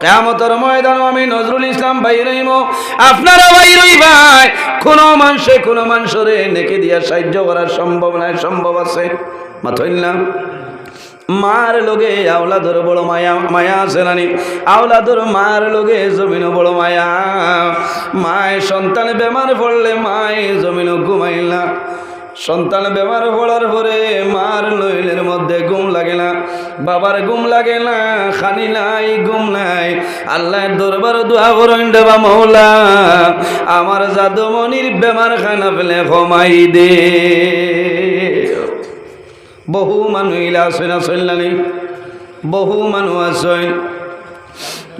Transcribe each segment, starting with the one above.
কেমতর ময়দান আমি নজরুল ইসলাম ভাই রইম। আপনারা ভাই রই ভাই, কোন মানুষে কোন মানুষরে নেকে দিয়া সাহায্য করার সম্ভব নাই সম্ভব আছে। মাথইলাম মার লোগে আওলাদর বড় মায়া মায়া আছে নানি আওলাদর মার লোগে জমিন বড় মায়া। মায় সন্তান বেমার পড়লে মায় জমিন ঘুমাইলা সন্তান বেমার পড়ার পরে মার নইলের মধ্যে ঘুম লাগে না, বাবার ঘুম লাগে না, খানি নাই, ঘুম নাই। আল্লাহ দরবার দোয়া করেন দেবা মৌলা আমার জাদুমনির বেমার খানা ফেলে কমাই দে। বহু ইলা আছে না বহু মানুষ আছে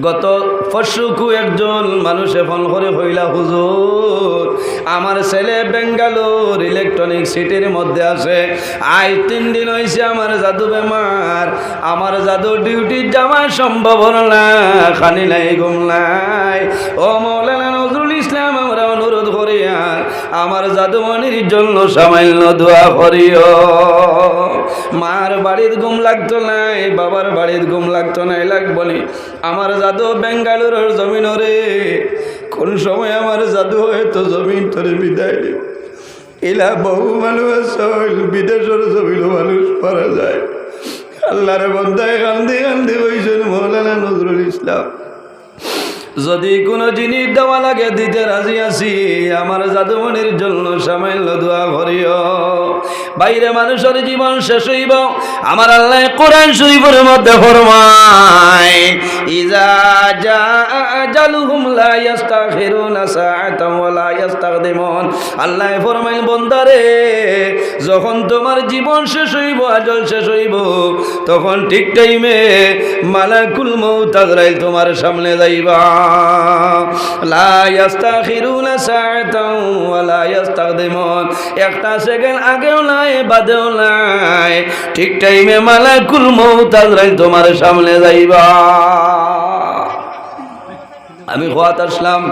গত পরশুকু একজন মানুষে ফোন করে হইলা, হুজুর, আমার ছেলে বেঙ্গালোর ইলেকট্রনিক সিটির মধ্যে আছে। আজ তিন দিন হয়েছে আমার জাদু বেমার। আমার জাদু ডিউটি যাওয়া সম্ভব হল না। খানি নাই, ঘুম নাই। ও মৌলানা নজরুল ইসলাম, আমরা অনুরোধ করি আর আমার জাদুমণির জন্য সামান্য দোয়া করিও। মার বাড়ির ঘুম লাগতো নাই, বাবার বাড়ির ঘুম লাগতো নাই, লাগবো নি। আমার জাদু বেঙ্গালুরুর জমিন রে, কোন সময় আমার জাদু হয়তো জমিন তোরে বিদায় দিব। এলা বহু মানুষ আছে বিদেশের জমিন মানুষ পারা যায়। আল্লাহর বন্ধায় কান্দি কান্দি হয়েছেন মৌলানা নজরুল ইসলাম। যদি কোনো জিনিস দেওয়া লাগে দিতে রাজি আছি। আমার জাদুমনির জন্য সামান্য দোয়া করিও। বাইরে মানুষের জীবন শেষ হইব। আমার আল্লাহ কোরআন শরীফের মধ্যে ফরমায়, ইজা জা আজালুহুম লা ইস্তাখিরুনা সাআতাম ওয়া লা ইস্তাকদিমুন আল্লাহ ফরমায়, বন্দারে, যখন তোমার জীবন শেষ হইব, আজল শেষ হইব, তখন ঠিক টাইমে মালাকুল মৌত আজরাইল তোমার সামনে যাইবা। লা ইস্তাখিরুনা সাআতাম ওয়া লা ইস্তাকদিমুন একটা সেকেন্ড আগেও নাই বাদেও নাই। ঠিক টাইমে মালাকুল মৌত আজরাইল তোমার সামনে যাইবা। আমি খোয়াত আসলাম।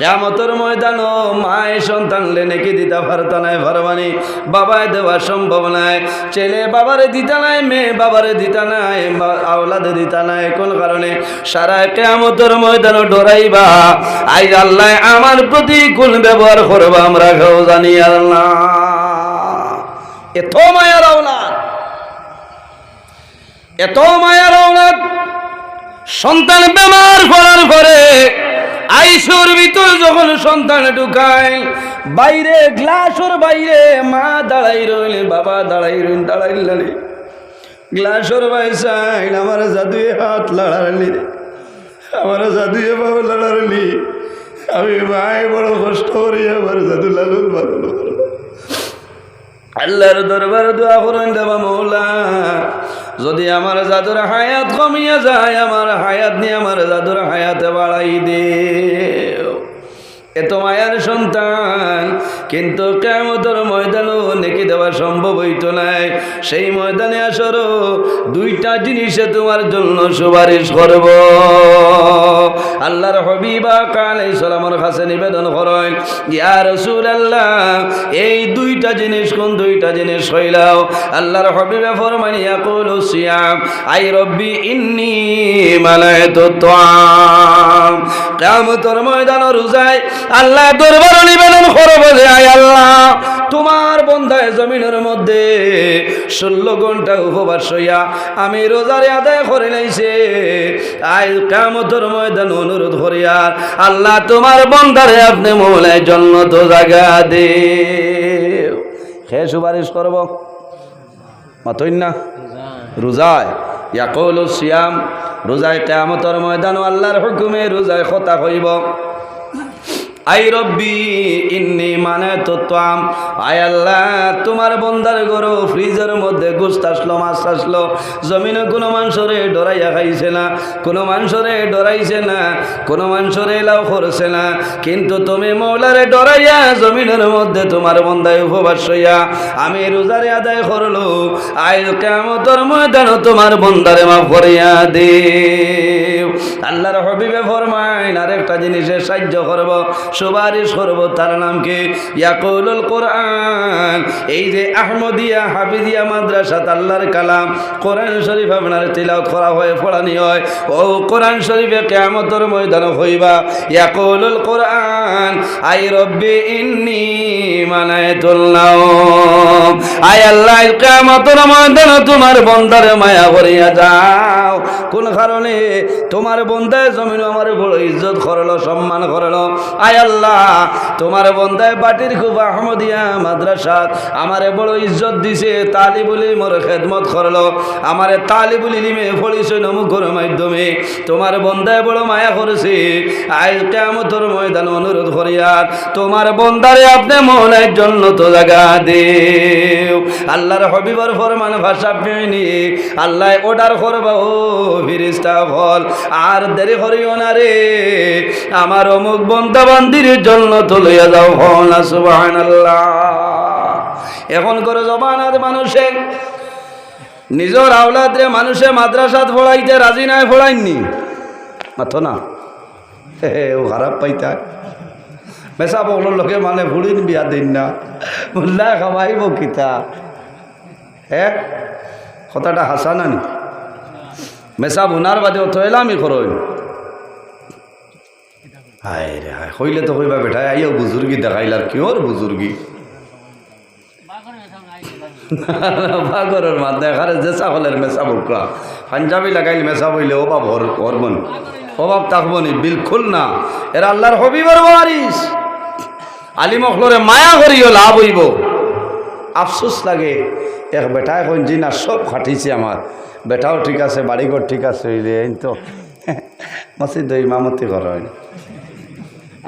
কেমতর ময়দান ও মায় সন্তান লেনেকে দিতে পারত নাই ভরবানি বাবায় দেওয়া সম্ভব নাই। ছেলে বাবারে দিতা নাই, মেয়ে বাবারে দিতা নাই আওলাদে দিতা নাই। কোন কারণে? সারা কেমতর ময়দান ডরাইবা। আই আল্লাহ আমার প্রতি কোন ব্যবহার করবা আমরা কেউ জানি আল্লাহ। এত মায়ার আওলাদ এত মায়ার আওলাদ সন্তান বেমার করার পরে আইসুর ভিতর যখন সন্তান ঢুকায়, বাইরে গ্লাসের বাইরে মা দাঁড়াই রইল, বাবা দাঁড়াই রইল দাঁড়াইল গ্লাসের বাইসাইল আমার জাদুয়ে হাত লড়ালি আমার জাদুয়ে বাবা লড়ালি আমি মায় বড় কষ্ট করি আমার জাদু লালুর বালুর আল্লাহর দরবার দোয়া করেন দেবা মৌলা। যদি আমার জাদুর হায়াত কমিয়ে যায়, আমার হায়াত নিয়ে আমার জাদুর হায়াতে বাড়াই দে। এত মায়ার সন্তান। কিন্তু কেমতর ময়দানও নেকি দেওয়া সম্ভব হইতো নাই। সেই ময়দানে আসরো, দুইটা জিনিসে তোমার জন্য সুপারিশ করব। আল্লাহর হবিবা কাল সালামর কাছে নিবেদন করেন, ইয়া রসুল আল্লাহ এই দুইটা জিনিস কোন দুইটা জিনিস হইলাও? আল্লাহর হবিবে ফরমানিয়া কল সিয়াম, আই রব্বি ইন্নি মালায়তু তাম কিয়ামতের ময়দান রোজায় আল্লাহ দরবার নিবেদন করব যে, আয় আল্লাহ, তোমার বন্ধায় জমিনের মধ্যে ষোলো ঘণ্টা উপবাস হইয়া আমি রোজারে আদায় করে লাইছে আই কামতর ময়দান অনুরোধ করিয়া আল্লাহ তোমার বন্ধারে আপনি মৌলায় জন্য তো জায়গা দে। সে সুপারিশ করব। মাতই না? রোজায়, ইয়াকৌল সিয়াম, রোজায় কেয়ামতর ময়দান আল্লাহর হুকুমে রোজায় কথা হইব। আই রব্বি, ইন্নি মানে তো তাম আয় আল্লাহ, তোমার বন্দার গরো ফ্রিজের মধ্যে গোস্ত আসলো, মাছ আসলো। জমিনে কোনো মানুষরে ডরাইয়া খাইছে না, কোনো মানুষরে ডরাইছে না, কোনো মানুষরে এলাও করছে না। কিন্তু তুমি মৌলারে ডরাইয়া জমিনের মধ্যে তোমার বন্দায় উপবাস হইয়া আমি রোজারে আদায় করল আয় কেমতর ময়দান তোমার বন্দারে মাফ করিয়া দে আল্লাহর হবিবে ফরমাইন, আরেকটা জিনিসের সাহায্য করব সুপারিশ করব তার নাম কি ইয়াকুলুল কোরআন। এই যে আহমদিয়া, হাফিজিয়া মাদ্রাসাত আল্লাহর কালাম, কোরআন শরীফ আপনার তিলাওয়াত করা হয়, পড়ানি হয়। ও কোরআন শরীফে কেমতর ময়দান হইবা। ইয়াকুলুল কোরআন, আই রব্বি ইন্নি মানায়তুল নাওম। আয় আল্লাহ কেমতর ময়দান তোমার বন্দারে মায়া করিয়া যাও। কোন কারণে? তোমার বন্দায় জমিন আমার বড় ইজ্জত করল, সম্মান করল। আয় আল্লাহ তোমার বন্দায় বাটির খুব আহমদিয়া মাদ্রাসাত আমারে বড় ইজ্জত দিছে, তালিবুলি মোর খেদমত করল। আমারে তালিবুলি নিমে ফলিছে নমুখর মাধ্যমে। তোমার বন্দায় বড় মায়া করেছে। আজ কেমতর ময়দান অনুরোধ করিয়ার তোমার বন্দারে আপনি মনের জন্য তো জায়গা দেও। আল্লাহর হবিবর ফরমান ভাষা পেনি আল্লাহ অর্ডার করবা ও ফিরিস্তা ফল। আর দেরি করিও না রে। আমার অমুক বন্ধা বান্দির জন্য তো লইয়া যাও হন সুবাহান এখন করে জবানার মানুষে, নিজের আওলাদরে মানুষে মাদ্রাসাত ফোড়াইতে রাজি নাই ফোড়াইননি মাথো না। ও খারাপ পাইতা। মেসা বগলোর লোকে মানে ভুড়িন বিয়া দিন না। মোল্লা খাবাইব কিতা? হে, কথাটা হাসা নানি মেসা বুনার বাদে অত এলামি করইন হায় রে হায়, হইলে তো কইবা বেটা আইও বুজুর্গি দেখাইলার কিওর বুজুর্গি? বাগরের মাত দেখারে, যে ছাগলের মেসা বুকরা। পাঞ্জাবি লাগাইল মেসা বইলে ও বাপ হর হরবন অভাব থাকবনি বিলকুল না। এরা আল্লাহর হবিবর বারিস আলিম অখলরে মায়া করিও লাভ হইব। আফসোস লাগে। এক বেটায় কোন জিনা সব খাটিছে আমার। বেটাও ঠিক আছে, বাড়িঘর ঠিক আছে, এই তো। মসজিদ ইমামতি করা হয়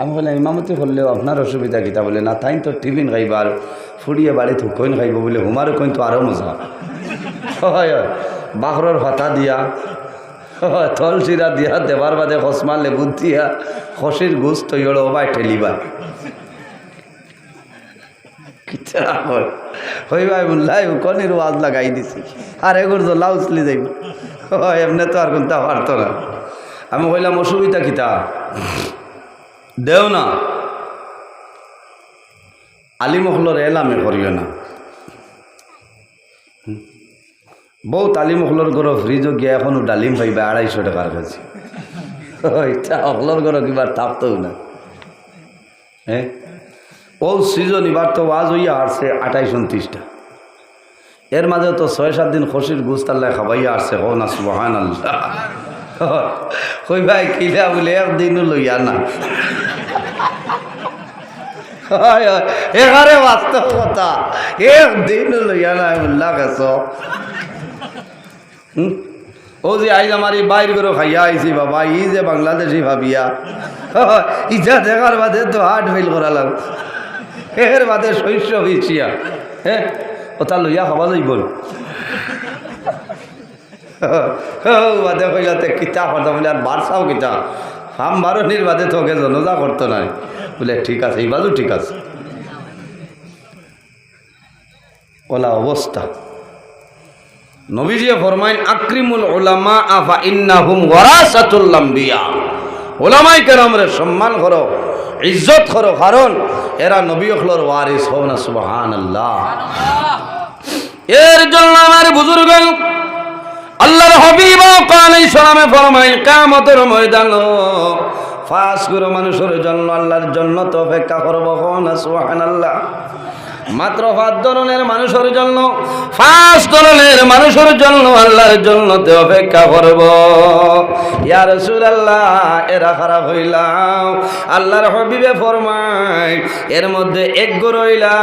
আমি বললাম, ইমামতি করলেও আপনার অসুবিধা কিতা বলে, না, তাই তো টিফিন খাইবার ফুড়িয়ে বাড়ি থুকইন খাইব বলে হুমারও কইন তো আরও মজা। হয় হয় বাহরর ভাতা দিয়া থল চিরা দিয়া, দেবার বাদে খসমা লেবু দিয়া খসির গুছ তৈল বাই ঠেলিবা। হই ভাই বললাই কনির ওয়াজ লাগাই দিছি। আর এগুলো তো লাউসলি যাইব। এমনি তো আর কোনটা পারতো না। আমি কইলাম, অসুবিধা কিতা? দেও না আলিমহলর এলামে করিও না। বহুত আলিমহলর গড় ফ্রিজও গিয়া এখনও ডালিম পাইবে আড়াইশো টাকার কাছে অকলর গড় কিবার থাকতেও না। হ্যাঁ ও সিজন এবার তো ওয়াজ হইয়া আসছে আঠাইশ উনত্রিশটা এর মাঝে তো ছয় সাত দিন খসির গুস্তাল্লায় খাবাইয়া আসছে ও না সুবাহান আল্লাহ কই ভাই কিলা বলে একদিনও লইয়া না। হয় এখানে বাস্তব কথা, একদিনও লইয়া না উল্লাহ গেছ? ও যে আইজ আমার এই বাইর করে খাইয়া আইছি বাবা, ই যে বাংলাদেশি ভাবিয়া। ইটা দেখার বাদে তো হার্ট ফেল করা লাগ এর বাদে শস্য হইছিয়া হ্যাঁ ওটা লইয়া খাবা যাইব। বাদে কইলাতে কিতা কথা বলে আর বারসাও কিতা? ফাম বারণির বাদে তোকে জনজা করতো নাই। বলে ঠিক আছে এই বাজু ঠিক আছে। ওলা অবস্থা। নবীজিয়ে ফরমাইন আকরিমুল ওলামা আফা ইন্নাহুম ওয়ারাসাতুল লাম্বিয়া ওলামাই কেরামরে সম্মান করো ইজ্জত করো কারণ এরা নবী অখলর ওয়ারিস হও না সুবহান আল্লাহ এর জন্য আমার বুজুর্গ আল্লাহর হবিব কালাই সালামে ফরমাইল কামতের ময়দান ফাঁস করে মানুষের জন্য, আল্লাহর জন্য তো অপেক্ষা করব না সুহান আল্লাহ মাত্র পাঁচ ধরনের মানুষের জন্য, পাঁচ ধরনের মানুষের জন্য, আল্লাহর জন্য তে অপেক্ষা করব। ইয়া রাসূলুল্লাহ, এরা খারাপ হইলাম। আল্লাহর হবিবে ফরমায়, এর মধ্যে এক রইলা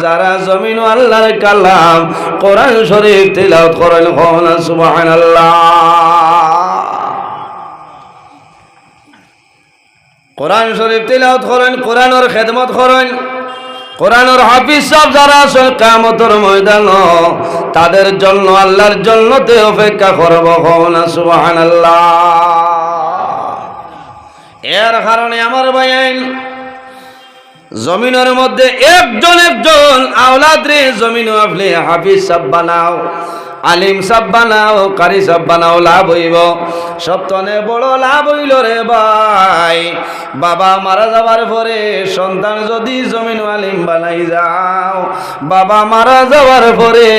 যারা জমিন আল্লাহর কালাম, কোরআন শরীফ তিলাওয়াত করেন হন সুবহানাল্লাহ। কোরআন শরীফ তিলাওয়াত করেন, কোরআনের খেদমত করেন। কোরআনের হাফিজ সব যারা আছে কামতর ময়দান, তাদের জন্য, আল্লাহর জন্য তে অপেক্ষা করব না সুবাহান এর কারণে আমার ভাইয়াইন জমিনের মধ্যে একজন একজন আওলাদ রে জমিন আপনি হাফিজ সব বানাও। আলিম সাব বানাও, কারি সাব বানাও, লাভ হইব। সপ্তনে বড় লাভ হইল রে ভাই। বাবা মারা যাবার পরে সন্তান যদি জমিন আলিম বানাই যাও, বাবা মারা যাওয়ার পরে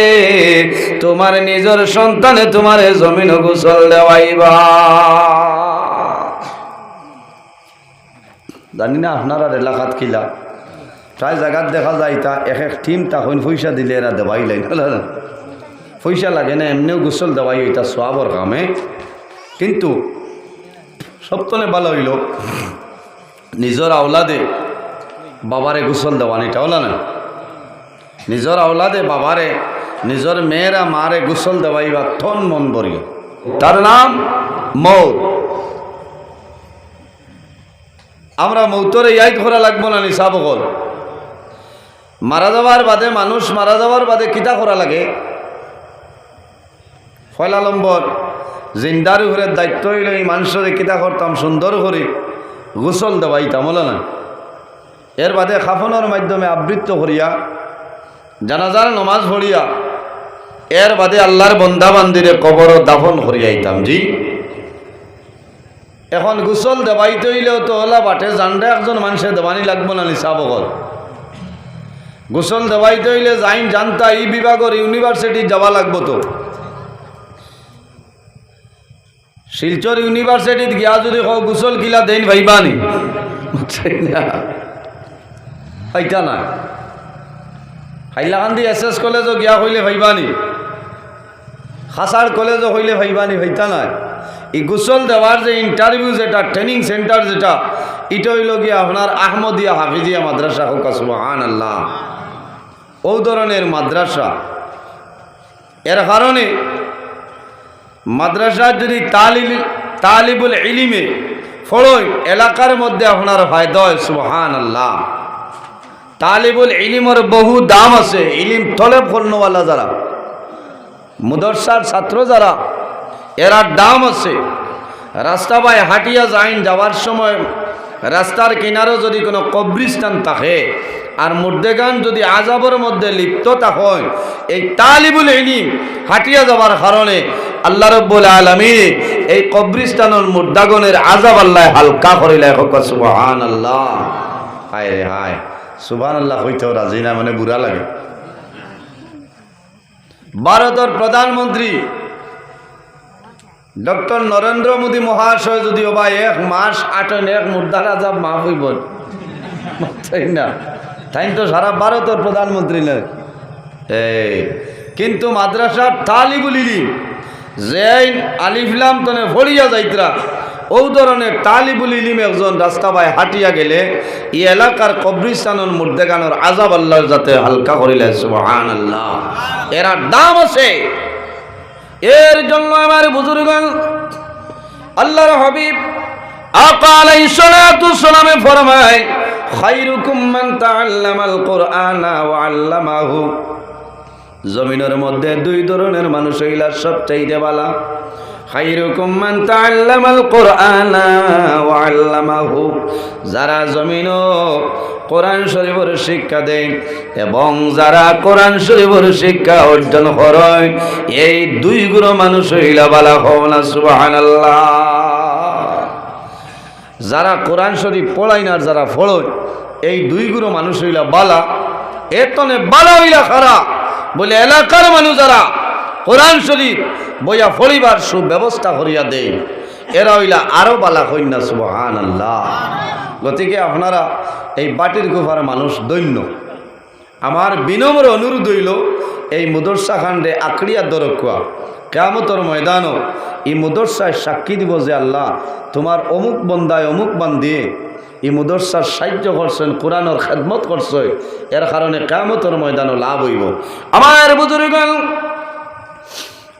তোমার নিজের সন্তানে তোমার জমিন গোসল দেওয়াইবা জানি না আপনার এলাকাত কিলা। প্রায় জায়গাত দেখা যায় তা, এক এক টিম তখন পয়সা দিলে এরা দেওয়াই লাইন পয়সা লাগে না, এমনিও গোসল দেওয়াই এটা সোয়াবর কামে। কিন্তু সপ্তনে ভালো হইল নিজের আওলাদে বাবারে গোসল দেওয়ান এটা হলো না নিজের আওলাদে বাবারে নিজের মেয়েরা মারে গোসল দেওয়াইবা থন মন বরিও তার নাম মৌ আমরা মৌতরে ইয়াই করা লাগবো না নিশা বকল মারা যাওয়ার বাদে মানুষ মারা যাওয়ার বাদে কিতা করা লাগে? ফয়লা নম্বর জিন্দার উপরে দায়িত্ব হইলে এই মানুষের কিতা করতাম, সুন্দর করে গোসল দেওয়াইতাম হলো না? এর বাদে খাফনের মাধ্যমে আবৃত্ত করিয়া, জানাজার নমাজ পড়িয়া, এর বাদে আল্লাহর বন্দা বান্দিরে কবর দাফন করিয়াইতাম, জি? এখন গোসল দেবাইতে হইলেও তো ওলা বাটে জানডা একজন মানুষের দেবানি লাগবো না নিশা বগল গোসল দেবাইতে হইলে যাইন জানতা এই বিভাগের ইউনিভার্সিটি যাওয়া লাগবো তো। শিলচর ইউনিভার্সিটিত গিয়া যদি কও গোসল কিলা দেন ভাইবানি। পাইতা না হাইলাকান্দি এস এস কলেজও গিয়া হইলে ভাইবানি। খাসার কলেজও হইলে ভাইবানি ভাইতা নাই। এই গোসল দেওয়ার যে ইন্টারভিউ যেটা ট্রেনিং সেন্টার যেটা এটা হইল গিয়ে আপনার আহমদিয়া হাফিজিয়া মাদ্রাসা হোক সুবাহান আল্লাহ ও ধরনের মাদ্রাসা এর কারণে মাদ্রাসা যদি তালিল, তালিবুল ইলিমে ফড়ই এলাকার মধ্যে আপনার ফায়দা হয় সুবাহান আল্লাহ তালিবুল ইলিমের বহু দাম আছে, ইলিম তলে ফলনওয়ালা যারা, মুদরসার ছাত্র যারা, এরা দাম আছে। রাস্তা বাই হাটিয়া যাইন যাওয়ার সময় রাস্তার কিনারও যদি কোনো কবরিস্তান থাকে আর মুর্দেগান যদি আজাবের মধ্যে লিপ্ত হয়, এই তালিবুল ইলিম হাটিয়া যাওয়ার কারণে আল্লাহ রব্বুল আলমী এই কবরিস্তানের মুর্দাগনের আজাব আল্লাহ হালকা করিলে সুবাহান আল্লাহ হায় রে হায় সুবাহান আল্লাহ হইতেও রাজি না মানে বুড়া লাগে। ভারতের প্রধানমন্ত্রী ডক্টর নরেন্দ্র মোদী মহাশয় যদিও বা এক মাস আটন এক মুদ্রার আজাব মাফ হইব। না। তাই তো সারা ভারতের প্রধানমন্ত্রী নয়। কিন্তু মাদ্রাসার তালিবুলিলি জেন আলিফলাম তনে ফড়িয়া যাইতরা ও ধরনের তালিবুল ইলিম একজন রাস্তা বাই হাঁটিয়া গেলে, ই এলাকার কবরিস্তানের মুর্দেগানোর আজাব আল্লাহ যাতে হালকা করিলে সুবহান আল্লাহ এরা দাম আছে। এর জন্য আমার বুজুর্গ আল্লাহর হাবিব আলাইহিস সালাতু সালামে ফরমায় খায়রুকুম মান তাআল্লামাল কুরআনা ওয়া আল্লামাহু। জমিনের মধ্যে দুই ধরনের মানুষ হইলা সবচাইতে বালা খাইরুকুম মান তাআল্লামাল কুরআনা ওয়া আল্লামাহু। যারা জমিন কোরআন শরীফের শিক্ষা দেয় এবং যারা কোরআন শরীফের শিক্ষা অর্জন করে, এই দুই গুণ মানুষ হইলা বালা হও না, সুবহানাল্লাহ। যারা কোরআন শরীফ পড়াই না যারা ফড়য় এই দুই গুণ মানুষ হইলা বালা। এতনে বালা হইলা খারাপ বলে এলাকার মানুষ যারা কোরআন শরীফ বইয়া ফরিবার সুব্যবস্থা করিয়া দেয়, এরা হইলা আরও বালা কন্যা সুবহান আল্লাহ গতিকে আপনারা এই বাটির গুফার মানুষ দৈন্য। আমার বিনম্র অনুরোধ হইল এই মুদর্সা খান্ডে আকড়িয়া দরকুয়া কেয়ামতর ময়দানও এই মুদর্সায় সাক্ষী দিব যে আল্লাহ তোমার অমুক বন্দায় অমুক বান্দিয়ে এই মুদর্সার সাহায্য করছেন, কোরআনের খেদমত করছে, এর কারণে কেয়ামতর ময়দানও লাভ হইব। আমার বুজুর্গ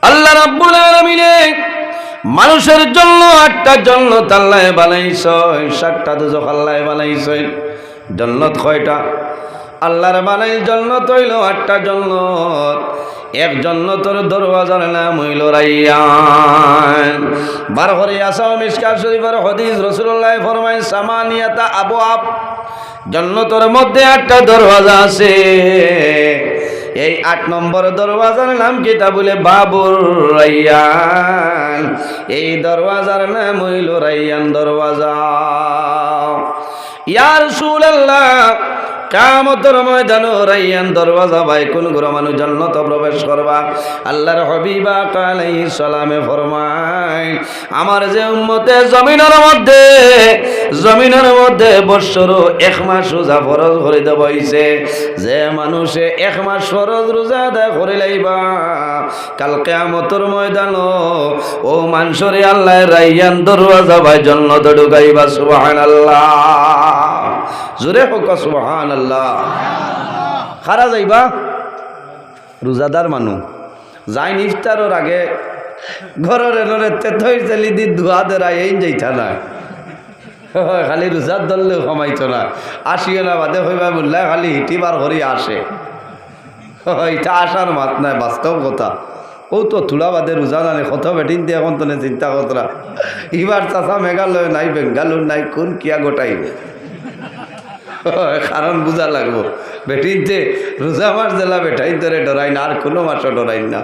আল্লাহ রাব্বুল মানুষের জন্য আটটা জন্নত আল্লাহ বানাইছয় সাতটা দুজক আল্লাহ বানাইছয় জন্নত কয়টা? আল্লাহর বানাই জন্নত হইল আটটা জন্নত। এক জন্নতর দরওয়াজার নাম হইল রাইয়ান। বার হরে আসাম মিসকার শরীফের হদিস রসুল্লাহ ফরমাই সামানিয়াতা আবু আপ জন্নতর মধ্যে আটটা দরওয়াজা আছে। এই আট নম্বর দরওয়াজার নাম কিতা বলে? বাবুর রাইয়ান। এই দরওয়াজার নাম হইল রাইয়ান দরওয়াজা। ইয়ার সুলাল্লাহ কামতর ময়দান রাইয়ান দরওয়াজা ভাই, কোন ঘর মানুষ জান্নাত প্রবেশ করবা? আল্লাহর হবিবা কালাই সালামে ফরমায়, আমার যে উম্মতে জমিনের মধ্যে জমিনের মধ্যে বৎসর এক মাস রোজা ফরজ করে দেব হইছে। যে মানুষে এক মাস ফরজ রোজা আদায় করে লাইবা, কাল কেয়ামতর ময়দান ও মানুষরে আল্লাহ রাইয়ান দরওয়াজা ভাই জান্নাত ঢুকাইবা, সুবহানাল্লাহ। জোরে হোক সুবহান আল্লাহ খারা যাইবা? রোজাদার মানুষ যাই ইফতারের আগে ঘরের এনরে তেথই চালি দি ধোয়া দেরা এই যাইতা না। খালি রোজার ধরলেও কমাইতো না। আসিও না বাদে হইবা বললে খালি হিটি হিটিবার হরি আসে। এটা আসার মাত নাই, বাস্তব কথা। ও তো থুলা বাদে রোজা জানে কত বেটিন দিয়ে এখন তো চিন্তা কতরা। এবার চাষা মেঘালয় নাই, বেঙ্গালুর নাই, কোন কিয়া গোটাইবে? কারণ বুঝা লাগবো। বেটির যে রোজা মাস জেলা বেটাই ধরে ডরাই না, আর কোনো মাসও ডরাই না।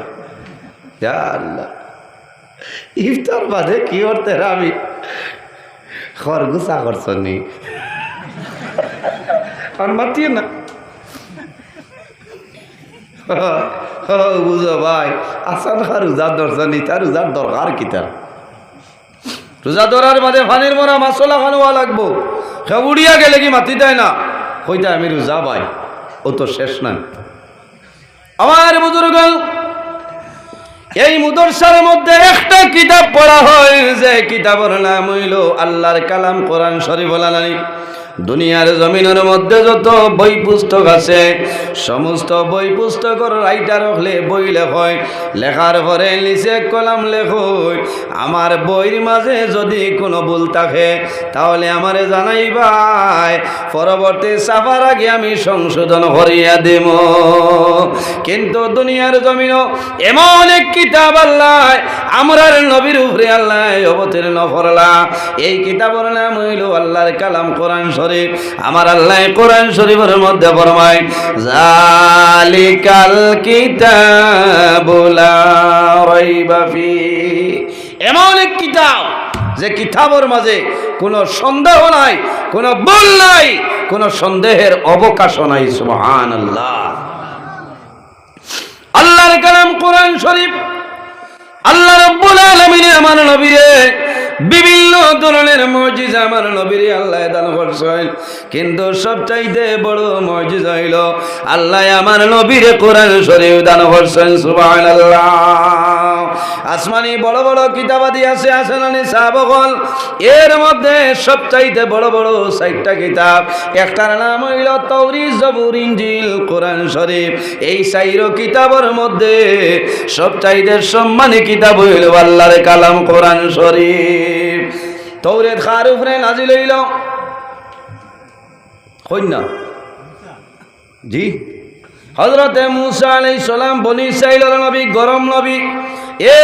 ইফতার বাদে কি করতে আমি? খরগুসা করছনি আর মাতিয়ে না। বুঝো ভাই, আসান খা রোজার দর্শনি তার রোজার দরকার কি তার? রোজা ধরার বাদে ফানির মরা মাসলা খানোয়া লাগবো। খেবুড়িয়া গেলে কি মাতি দেয় না? হইতে আমি রোজা ভাই ও তো শেষ না আমার বুজুর্গ, এই মুদর্শার মধ্যে একটা কিতাব পড়া হয়, যে কিতাবের নাম হইল আল্লাহর কালাম কোরআন শরীফ বলানি দুনিয়ার জমিনের মধ্যে যত বই পুস্তক আছে, সমস্ত বই পুস্তকর রাইটার হলে বই লেখয়। লেখার পরে নিচে কলাম লেখই আমার বইয়ের মাঝে যদি কোনো ভুল থাকে, তাহলে আমারে জানাইবাই পরবর্তী সাফার আগে আমি সংশোধন করিয়া দেব। কিন্তু দুনিয়ার জমিনও এমন এক কিতাব আল্লাহ, আমরার নবীর উপরে আল্লাহ অবতীর্ণ করলা। এই কিতাবের নাম হইল আল্লাহর কালাম কোরআন শরীফ। আমার আল্লাহ কোরআন শরীফের মধ্যে ফরমায়, জালিকাল এমন এক কিতাব যে কিতাবের মাঝে কোনো সন্দেহ নাই, কোনো ভুল নাই, কোনো সন্দেহের অবকাশও নাই, সুবহানাল্লাহ। আল্লাহর কালাম কোরআন শরীফ, আল্লাহ রব্বুল আলামিন আমার নবীরে বিভিন্ন ধরনের মসজিদ আমার নবীরে আল্লাহ দান করছেন। কিন্তু সবচাইতে বড় মসজিদ হইল, আল্লাহ আমার নবীরে কোরআন শরীফ দান করছেন, সুবহানাল্লাহ। আসমানি বড় বড় কিতাবাদি আছে আসমানি সাহাবগণ এর মধ্যে সবচাইতে বড় বড় সাইটটা কিতাব। একটার নাম হইল তৌরি জবুর ইঞ্জিল কোরআন শরীফ। এই সাইরো কিতাবের মধ্যে সবচাইতে সম্মানী কিতাব হইল আল্লাহর কালাম কোরআন শরীফ। তৌরেত খার উপরে নাজিল হইল। হইন না? জি? হজরতে মুসা আলাই সালাম, বনি সাইল নবী, গরম নবী,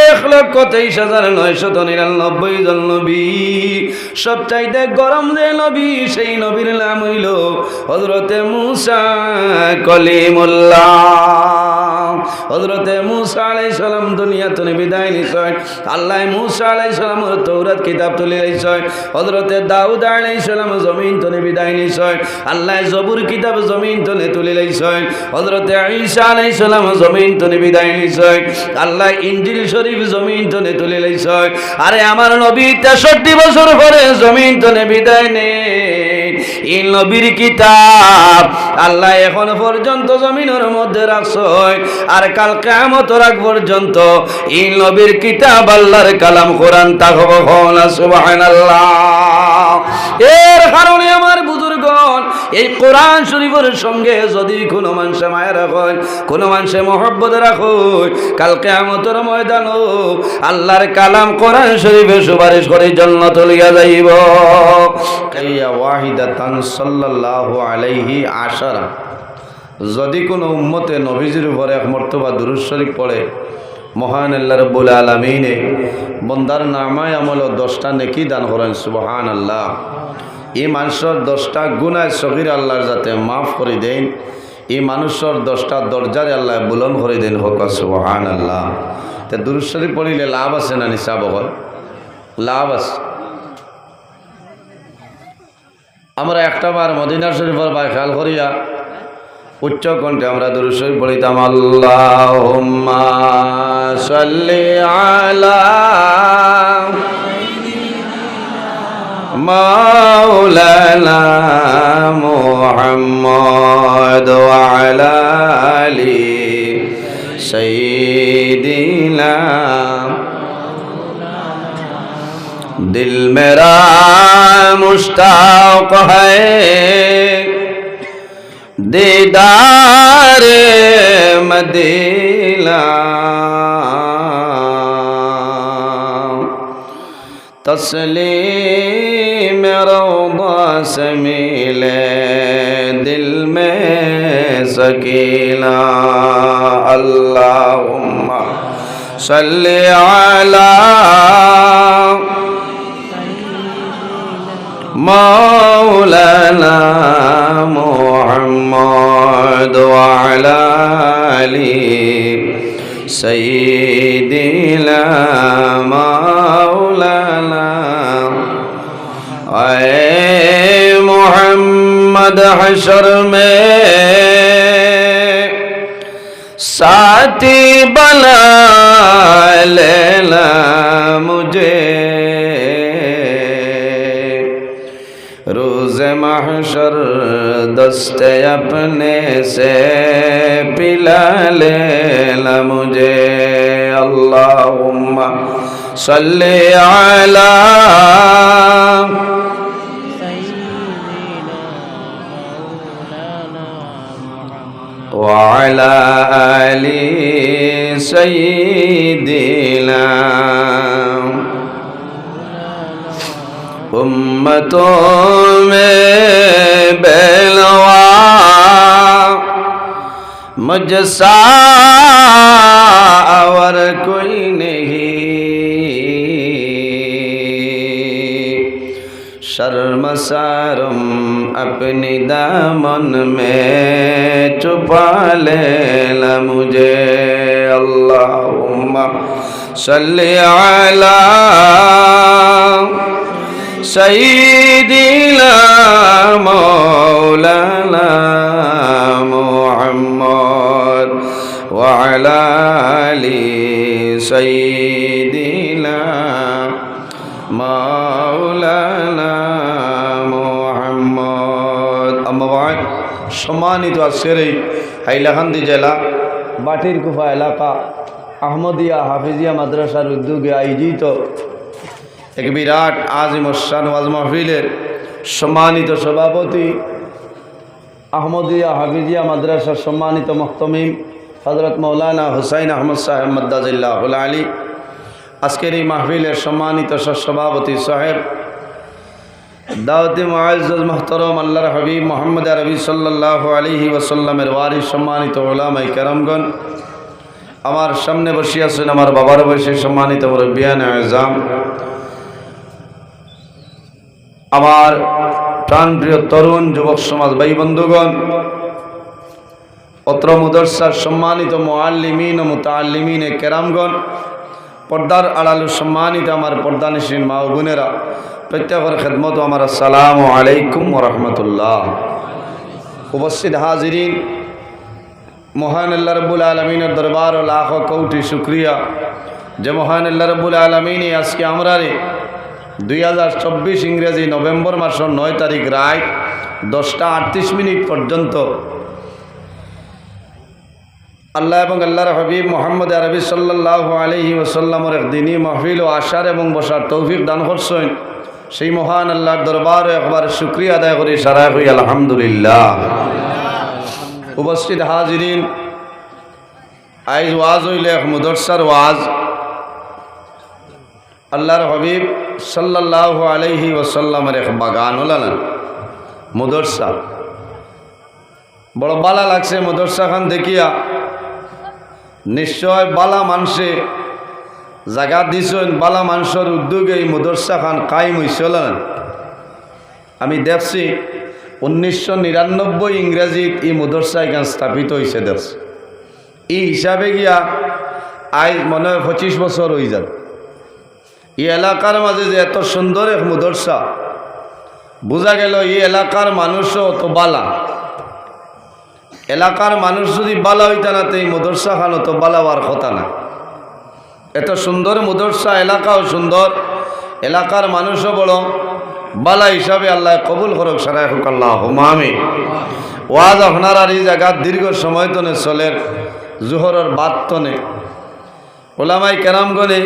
এক লক্ষ তেইশ হাজার নয়শত নিরানব্বই জন নবী। সবচাইতে গরম যে নবী, সেই নবীর নাম হইল হজরতে মুসা কলিমুল্লাহ। হজরতে মুসা আলাই সালাম দুনিয়া তুমি বিদায় নিশ্চয় আল্লাহ মুসা আলাই সালাম তৌরাত কিতাব তুলে নিশ্চয় হজরতে দাউদ আলাই সালাম জমিন তনে বিদায় নিশ্চয় আল্লাহ জবুর কিতাব জমিন তনে তুলে নিশ্চয় হজরতে ঈসা আলাই সালাম জমিন তনে বিদায় নিশ্চয় আল্লাহ ইঞ্জিল শরীফ জমিন তনে তুলে নিশ্চয় আরে আমার নবী তেষট্টি বছর পরে জমিন তনে বিদায় নেই এই নবীর কিতাব আল্লাহ এখন পর্যন্ত জমিনের মধ্যে রাখছো আর কাল কেমত রাখ পর্যন্ত এই নবীর কিতাব আল্লাহর কালাম কোরআন তাকব সুবহানাল্লাহ। এর কারণে আমার বুজুর্গণ, এই কোরআন শরীফের সঙ্গে যদি কোনো মানুষে মায়া রাখয় কোনো মানুষে মহব্বত রাখয় কাল কেমতর ময়দান আল্লাহর কালাম কোরআন শরীফে সুপারিশ করে জন্য তলিয়া যাইব। কাইয়া ওয়াহিদাতান সাল্লাল্লাহু আলাইহি আশারা। যদি কোনো উম্মতে নবীজির উপরে এক মর্তবা দুরুদ শরীফ পড়ে, মহান আল্লাহ রব্বুল আলমিনে বন্দার নামায় আমল দশটা নেকি দান করেন সুবহান আল্লাহ এই মানুষের দশটা গুণায় সগির আল্লাহর যাতে মাফ করে দেন, এই মানুষের দশটা দরজারে আল্লাহ বুলন করে দেন, হোক সুহান আল্লাহ তে দুরুশ্বরী পড়িলে লাভ আছে না নিশাব হয় লাভ আছে। আমরা একটা বার মদিনা শরীফের বা খেয়াল করিয়া উচ্চ কণ্ঠে আমরা দুরুশ্বরী পড়িতাম আল্লাহ সাল্লি আলা مولانا محمد وعلى آل سيدنا دل میرا مشتاق ہے۔ دیدار مدینہ۔ تسلیم۔ روضا سميلا دل میں اللهم صل على مولانا محمد وعلى علي سيدنا مولانا اے محمد حشر میں ساتھی بنا لینا مجھے روز محشر دست اپنے سے پلا لینا مجھے اللہم صلی علی وعلى آل سيدنا امتوں میں بیلوا مجھ سا اور کوئی نہیں शर्मसारम अपनी दामन में छुपा लेना मुझे अल्लाहुम्मा सल्ली अला सईदिला मौलाना मुहम्मद वअला अली सईदिला मौलाना সম্মানিত আজকের এই হাইলাকান্দি জেলা বাটির কুফা এলাকা আহমদিয়া হাফিজিয়া মাদ্রাসার উদ্যোগে আয়োজিত এক বিরাট আজিম ওসান ওয়াজ মাহফিলের সম্মানিত সভাপতি আহমদিয়া হাফিজিয়া মাদ্রাসার সম্মানিত মহতমিম হজরত মৌলানা হুসাইন আহমদ সাহেব মদ্দাজিল্লাহ আলী। আজকের এই মাহফিলের সম্মানিত সভাপতি সাহেব দাওয়াতি মুআজ্জ মোহতরম আল্লাহর হাবিব মোহাম্মদ রবি সাল্লাহ আলিহি ওসাল্লামের ওয়ারিস সম্মানিত ওলামাই কেরামগণ। আমার সামনে বসে আছেন আমার বাবার বয়সে সম্মানিত মুরব্বিয়ান আজাম। আমার প্রাণপ্রিয় তরুণ যুবক সমাজ ভাই বন্ধুগণ, অত্র মুদর্সার সম্মানিত মোয়াল্লিমিন ও মুতাল্লিমিন এ কেরামগণ, পর্দার আড়ালু সম্মানিত আমার পর্দানিসীন মা বোনেরা প্রত্যেকের খেদমত আমার আসসালামু আলাইকুম রহমতুল্লাহ। উপস্থিত হাজিরিন, মহান আল্লাহ রব্বুল আলমিনের দরবার ও লাখ কৌটি শুক্রিয়া। যে মহান আল্লাহ রব্বুল আলমিনই আজকে আমরা দুই হাজার চব্বিশ ইংরেজি নভেম্বর মাসের নয় তারিখ রায় দশটা আটত্রিশ মিনিট পর্যন্ত আল্লাহ এবং আল্লাহর হাবিব মোহাম্মদ আরবি সাল্লাহ আলহি ওসাল্লামর একদিনই মাহফিল ও আশার এবং বসার তৌফিক দান করছেন। সেই মহান আল্লাহর দরবার একবার শুক্রিয়া আদায় করি সারায় হই আলহামদুলিল্লাহ। উপস্থিত হাজিরিন, আইজ ওয়াজ হইলে মুদরসার ওয়াজ। আল্লাহর হবিব সাল্লাহ আলহি ওসাল্লামের এক বাগান হলান মুদরসা। বড় বালা লাগছে মুদরসা খান দেখিয়া। নিশ্চয় বালা মানুষে জাগা দিছেন, বালা মানুষের উদ্যোগে এই মুদরসা খান কায়েম হয়েছিল আমি দেখছি, উনিশশো নিরানব্বই ইংরেজিত ই মদরসা এখান স্থাপিত হয়েছে দেশ এই হিসাবে গিয়া আজ মনে হয় পঁচিশ বছর হয়ে যাবে। এই এলাকার মাঝে যে এত সুন্দর এক মদরসা, বোঝা গেল এই এলাকার মানুষও অত বালা। এলাকার মানুষ যদি বালা হইতা না, তো এই মদরসা খান তো বালা হওয়ার কথা না। এত সুন্দর মদরসা এলাকাও সুন্দর। এলাকার মানুষও বড়। বালা হিসাবে আল্লাহ কবুল করক, সারাই হোক আল্লাহ হুমামি ওয়াজ আপনার আর এই জায়গার দীর্ঘ সময় তনে চলের, জোহরের বাদ তনে ওলামাই কেরামগণে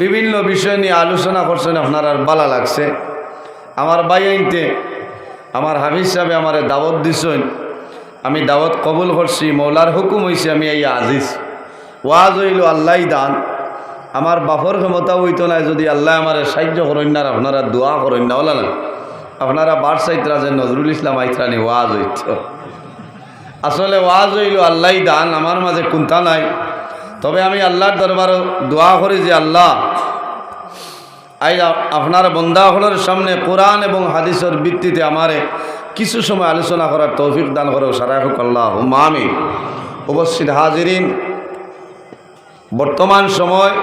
বিভিন্ন বিষয় নিয়ে আলোচনা করছেন, আপনার আর বালা লাগছে। আমার বাইনতে আমার হাফিজ সাহেব আমার দাওয়াত দিছেন। আমি দাওয়াত কবুল করছি, মৌলার হুকুম হয়েছে আমি এই আজিজ। ওয়াজ হইল আল্লাহ দান। আমার বাপর ক্ষমতা হইতো না, যদি আল্লাহ আমার সাহায্য করেন না আপনারা দোয়া করেন না বলা না আপনারা বার সাইতরা যে নজরুল ইসলাম আইতরানি ওয়াজ হইত। আসলে ওয়াজ হইল আল্লাহ দান, আমার মাঝে কুন্তা নাই। তবে আমি আল্লাহর দরবারও দোয়া করি যে আল্লাহ, আই আপনার বন্দাহলের সামনে কোরআন এবং হাদিসের ভিত্তিতে আমারে কিছু সময় আলোচনা করার তৌফিক দান করো, সারা হোক আল্লাহ হুমামি উপস্থিত হাজিরিন, বর্তমান সময়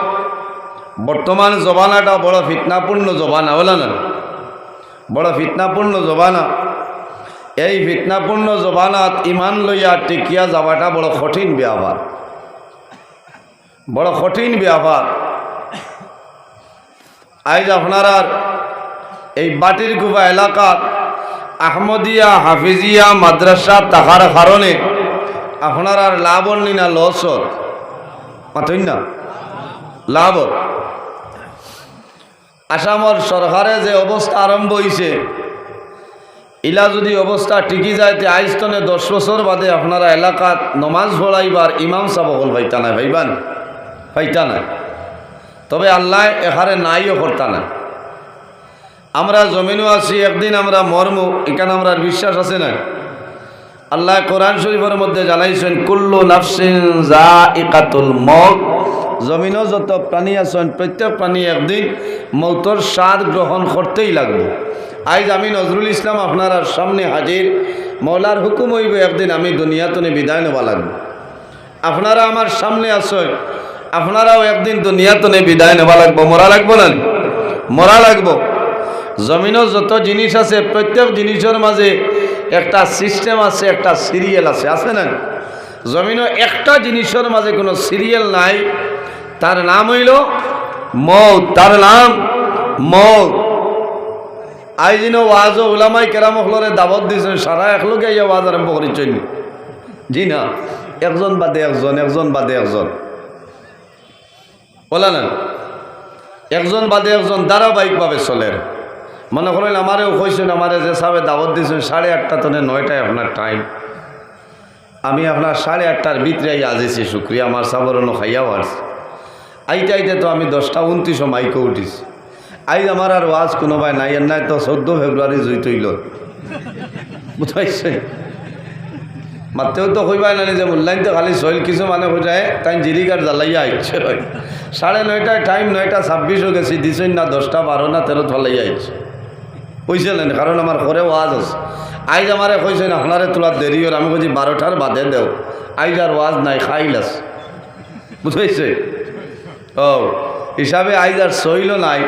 বর্তমান জবানাটা বড় ফিতনাপূর্ণ জবানা, হলো না? বড় ফিতনাপূর্ণ জবানা। এই ফিতনাপূর্ণ জবানাত ইমান লইয়া টিকিয়া যাওয়াটা বড় কঠিন ব্যাপার বড় কঠিন ব্যাপার আজ আপনার এই বাটির গুবা এলাকার আহমদিয়া, হাফিজিয়া, মাদ্রাসা তাহার কারণে আপনার আর লাভ নি লস মাথইন না? লাভ আসামর সরকারে যে অবস্থা আরম্ভ হয়েছে ইলা যদি অবস্থা টিকি যায়, তে আইস্তনে দশ বছর বাদে আপনারা এলাকাত নমাজ পড়াইবার ইমাম সাবকল ভাইতা নাই, ভাইবান? ভাইতা নাই। তবে আল্লাহ এখানে নাইও করতা না আমরা জমিনও আছি, একদিন আমরা মর্ম, এখানে আমরা বিশ্বাস আছে না আল্লাহ কোরআন শরীফের মধ্যে জানাইছেন, কুল্লু নাফসিন যা ইকাতুল মগ জমিনও যত প্রাণী আছেন প্রত্যেক প্রাণী একদিন মৌতর স্বাদ গ্রহণ করতেই লাগবে। আজ আমি নজরুল ইসলাম আপনার সামনে হাজির মৌলার হুকুম হইব, একদিন আমি দুনিয়াতনে বিদায় নেওয়া লাগবে। আপনারা আমার সামনে আসেন আপনারাও একদিন দুনিয়াতনে বিদায় নেওয়া লাগবো। মরা লাগবো না? মরা লাগবো। জমিনের যত জিনিস আছে, প্রত্যেক জিনিসের মাঝে একটা সিস্টেম আছে, একটা সিরিয়াল আছে আছে না? জমিনও একটা জিনিসের মাঝে কোনো সিরিয়াল নাই। তার নাম হইল মৌত তার নাম মৌত আইজিন ওয়াজ ওলামাই কেরাম হলরে দাবত দিয়েছেন সারা একলোকে এই ওয়াজ আরম্ভ করেছেন জি না, একজন বাদে একজন একজন বাদে একজন। বলা না, একজন বাদে একজন ধারাবাহিকভাবে চলের মনে করেন আমারেও কইছেন, আমারে যে সাবে দাবত দিয়েছেন সাড়ে আটটা তনে নয়টায় আপনার টাইম আমি আপনার সাড়ে আটটার ভিতরে আজিছি, শুক্রিয়া, আমার সাবরণও খাইয়াও আসছি। আইতে আইতে তো আমি দশটা উনত্রিশও মাইকে উঠিছি। আইজ আমার আর ওয়াজ কোনোবাই নাই এর নাই তো চোদ্দ ফেব্রুয়ারি জুই তৈল বুঝাইছে? মাত্রেও তো কইবাই না যে মূল্যায়ন তো খালি শৈল কিছু মানে যায় তাই জিরিকার জ্বালাইয়া আইছে সাড়ে নয়টায় টাইম নয়টা ছাব্বিশও গেছি দিছেন না দশটা বারো না তেরো ঢলাইয়া আইছে কইছিলেন কারণ আমার ঘরে ওয়াজ আছে। আইজ আমারে কইছেন আপনারে তোলার দেরি হল, আমি কইছি বারোটার বাদে দেও। আইজ আর ওয়াজ নাই, খাইল আছে। বুঝাইছে? ও, হিসাবে আইজ আর শৈল নাই।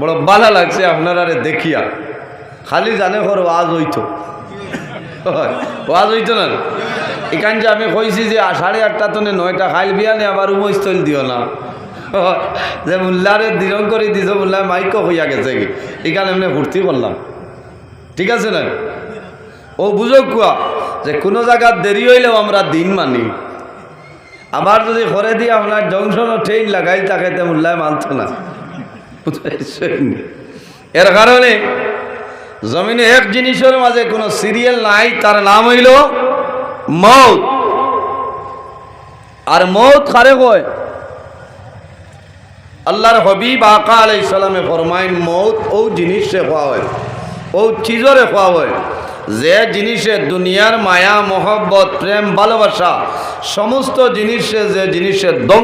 বড় বালা লাগছে আপনারা দেখিয়া। খালি জানে ঘর ওয়াজ হইতো। ওয়াজ হইতো না? এখান যে আমি কইছি যে সাড়ে আটটা তনে নয়টা খাইল বিয়া নে আবার উমস্থল দিও না। যে মোল্লারে দিরং করে দিছ মোল্লা মাইকও হইয়া গেছে কি? এখানে এমনি ভর্তি করলাম। ঠিক আছে না? ও বুঝো কুয়া, যে কোনো জায়গার দেরি হইলেও আমরা দিন মানি। আবার যদি ঘরে দিয়ে আপনার জংশনও ট্রেন লাগাই তাকাইতে মোল্লায় মানত না। এর কারণে জমিনে এক জিনিসের মাঝে কোনো সিরিয়াল নাই, তার নাম হইল মৌত। আর মৌত কারে কয়? আল্লাহর হবিব আকা আলাই সালামে ফরমাইন, মৌত ও জিনিসে খোয়া হয়, ও চিজরে খোয়া হয়। যে জিনিসে দুনিয়ার মায়া মহব্বত প্রেম ভালোবাসা সমস্ত জিনিসে যে জিনিসের দম